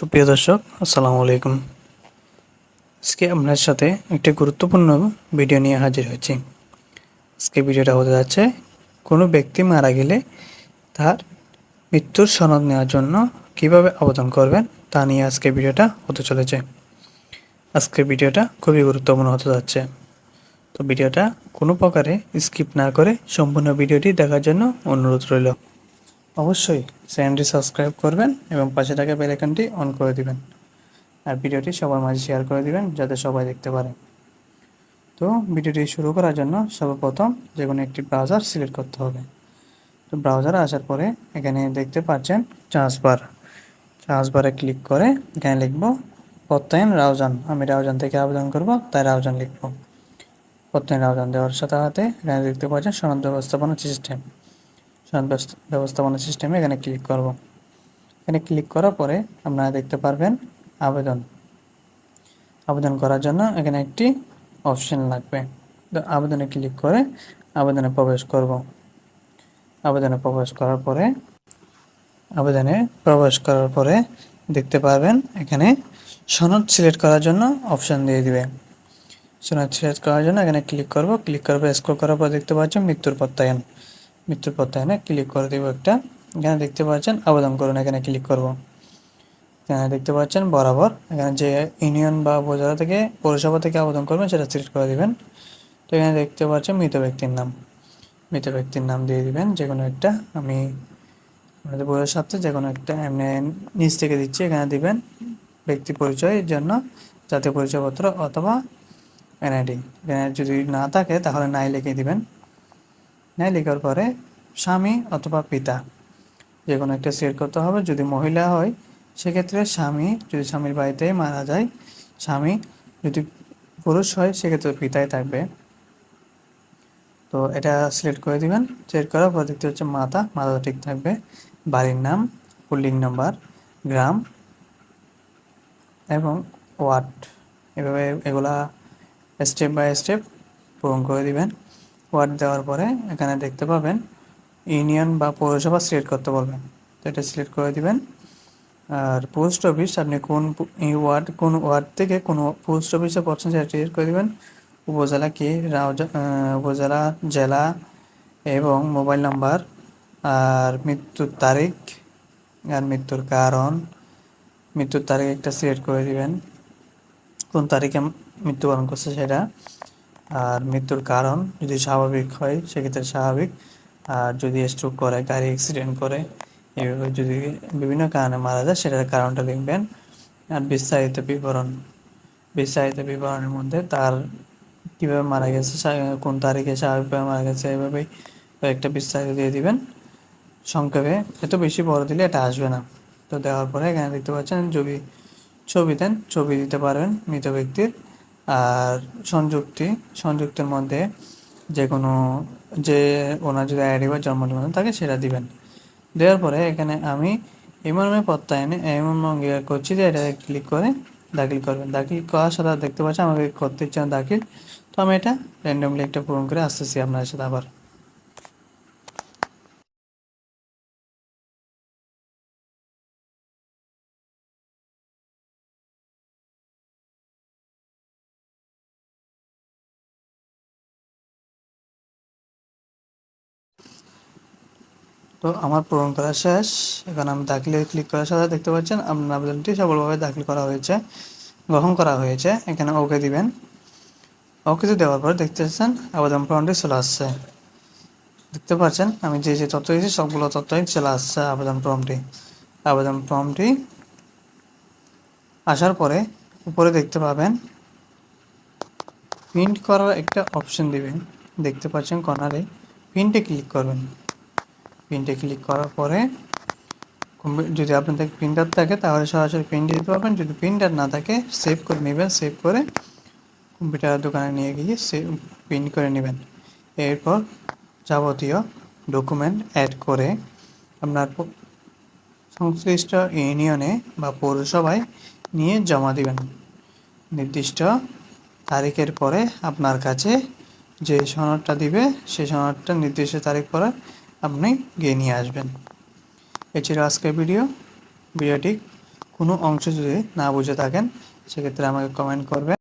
সুপ্রিয় দর্শক, আসসালামু আলাইকুম। আজকে আপনার সাথে একটি গুরুত্বপূর্ণ ভিডিও নিয়ে হাজির হয়েছি। আজকে ভিডিওটা হতে যাচ্ছে, কোনো ব্যক্তি মারা গেলে তার মৃত্যুর সনদ নেওয়ার জন্য কীভাবে আবেদন করবেন তা নিয়ে আজকে ভিডিওটা হতে চলেছে। আজকের ভিডিওটা খুবই গুরুত্বপূর্ণ হতে যাচ্ছে। তো ভিডিওটা কোনো প্রকারে স্কিপ না করে সম্পূর্ণ ভিডিওটি দেখার জন্য অনুরোধ রইল। অবশ্যই চ্যানেলটি সাবস্ক্রাইব করবেন এবং পাশে থাকা বেল আইকনটি অন করে দিবেন। আর ভিডিওটি সবার মাঝে শেয়ার করে দিবেন যাতে সবাই দেখতে পারে। তো ভিডিওটি শুরু করার জন্য সর্বপ্রথম যে কোনো একটি ব্রাউজার সিলেক্ট করতে হবে। তো ব্রাউজারে আসার পরে এখানে দেখতে পাচ্ছেন চার্জ বার চার্জ বারে ক্লিক করে এখানে লিখব, প্রত্যয়ন রাউজান। আমি রাউজান থেকে আবেদন করব, তাই রাউজান লিখব। প্রত্যয়ন রাউজান দেওয়ার সাথে সাথে এখানে দেখতে পাচ্ছেন সনদ ব্যবস্থাপনা সিস্টেম সনদ ব্যবস্থাপনা সিস্টেমে এখানে ক্লিক করব। এখানে ক্লিক করার পরে আপনারা দেখতে পারবেন আবেদন। আবেদন করার জন্য এখানে একটি অপশন লাগবে। তো আবেদনে ক্লিক করে আবেদনে প্রবেশ করব। আবেদনে প্রবেশ করার পরে, আবেদনে প্রবেশ করার পরে দেখতে পারবেন এখানে সনদ সিলেক্ট করার জন্য অপশন দিয়ে দিবে। সনদ সিলেক্ট করার জন্য এখানে ক্লিক করব। ক্লিক করার পর করার পর দেখতে পাচ্ছেন মৃত্যুর প্রত্যয়ন। মৃত্যুর প্রত্যয়নে ক্লিক করে দেবো একটা। এখানে দেখতে পাচ্ছেন আবেদন করুন, এখানে ক্লিক করব। এখানে দেখতে পাচ্ছেন বরাবর, এখানে যে ইউনিয়ন বা উপজেলা থেকে পৌরসভা থেকে আবেদন করবেন, সেটা সিলেক্ট করে দেবেন। তো এখানে দেখতে পাচ্ছেন মৃত ব্যক্তির নাম। মৃত ব্যক্তির নাম দিয়ে দিবেন যে কোনো একটা আমি আপনাদের বইয়ের সাথে যে কোনো একটা এমনি নিচ থেকে দিচ্ছি, এখানে দিবেন ব্যক্তি পরিচয়ের জন্য জাতীয় পরিচয়পত্র অথবা এনআইডি যদি না থাকে, তাহলে নাই লিখে দিবেন। নাই লেখার পরে স্বামী অথবা পিতা। যে কোনো একটা সিলেক্ট করতে হবে। যদি মহিলা হয়, সেক্ষেত্রে স্বামী, যদি স্বামীর বাড়িতে মারা যায়, স্বামী, যদি পুরুষ হয়, সেক্ষেত্রে পিতাই থাকবে। তো এটা সিলেক্ট করে দিবেন। সিলেক্ট করার পর দেখতে হচ্ছে মাতা মাতা ঠিক থাকবে। বাড়ির নাম হোল্ডিং নাম্বার, গ্রাম এবং ওয়ার্ড। এভাবে এগুলা স্টেপ বাই স্টেপ পূরণ করে দিবেন। ওয়ার্ড দেওয়ার পরে এখানে দেখতে পাবেন ইউনিয়ন বা পৌরসভা সিলেক্ট করতে বলবেন। তো এটা সিলেক্ট করে দিবেন। আর পোস্ট অফিস, আপনি কোন ওয়ার্ড কোন ওয়ার্ড থেকে কোন পোস্ট অফিসে পড়ছেন সেটা সিলেক্ট করে দিবেন। উপজেলা কি উপজেলা, জেলা এবং মোবাইল নাম্বার আর মৃত্যুর তারিখ আর মৃত্যুর কারণ। মৃত্যুর তারিখ একটা সিলেক্ট করে দিবেন। কোন তারিখে মৃত্যুবরণ করছে সেটা। আর মৃত্যুর কারণ যদি স্বাভাবিক হয়, সেক্ষেত্রে স্বাভাবিক। আর যদি স্ট্রোক করে, গাড়ি অ্যাক্সিডেন্ট করে, এভাবে যদি বিভিন্ন কারণে মারা যায়, সেটার কারণটা লিখবেন। আর বিস্তারিত বিবরণ, বিস্তারিত বিবরণের মধ্যে তার কীভাবে মারা গেছে কোন তারিখে স্বাভাবিকভাবে মারা গেছে, এভাবেই একটা বিস্তারিত দিয়ে দিবেন। সংক্ষেপে, এত বেশি বড় দিলে এটা আসবে না। তো দেওয়ার পরে এখানে দেখতে পাচ্ছেন ছবি ছবি দেন, ছবি দিতে পারবেন মৃত ব্যক্তির। আর সংযুক্তি, সংযুক্তির মধ্যে যে কোনো, যে ওনার যদি আইডি বা জন্ম নিবন্ধন থাকে সেটা দিবেন। দেওয়ার পরে এখানে আমি এমনমে প্রত্যায়নে এমন অঙ্গীকার করছি যে এটা ক্লিক করে দাখিল করবেন। দাখিল করার সাথে দেখতে পাচ্ছি আমাকে করতে ইচ্ছা দাখিল। তো আমি এটা র্যান্ডমলি একটা পূরণ করে আসতেছি আপনার সাথে আবার। তো আমার পূরণ করা শেষ। এখন আমি দাখিলে ক্লিক করার সাথে দেখতে পাচ্ছেন আপনার আবেদনটি সফলভাবে দাখিল করা হয়েছে, গ্রহণ করা হয়েছে। এখানে ওকে দিবেন। ওকে দেওয়ার পর দেখতে পাচ্ছেন আবেদন ফর্মটি চলে আসছে। দেখতে পাচ্ছেন আমি যে যে তথ্য দিয়েছি, সবগুলো তথ্যই চলে আসছে আবেদন ফর্মটি আবেদন ফর্মটি আসার পরে উপরে দেখতে পাবেন প্রিন্ট করার একটা অপশন দিবেন। দেখতে পাচ্ছেন কর্নারে প্রিন্টে ক্লিক করবেন। প্রিন্টে ক্লিক করার পরে যদি আপনাদের প্রিন্টার থাকে, তাহলে সরাসরি প্রিন্ট দিতে পারবেন। যদি প্রিন্টার না থাকে সেভ করে নেবেন সেভ করে কম্পিউটার দোকানে নিয়ে গিয়ে সেভ প্রিন্ট করে নেবেন। এরপর যাবতীয় ডকুমেন্ট অ্যাড করে আপনার সংশ্লিষ্ট ইউনিয়নে বা পৌরসভায় নিয়ে জমা দিবেন। নির্দিষ্ট তারিখের পরে আপনার কাছে যে সনদটা দিবে সেই সনদটা নির্দিষ্ট তারিখ পরে আপনি গিয়ে নিয়ে আসবেন। এছাড়া আজকের ভিডিও। ভিডিওটি কোনো অংশ যদি না বুঝে থাকেন, সেক্ষেত্রে আমাকে কমেন্ট করবেন।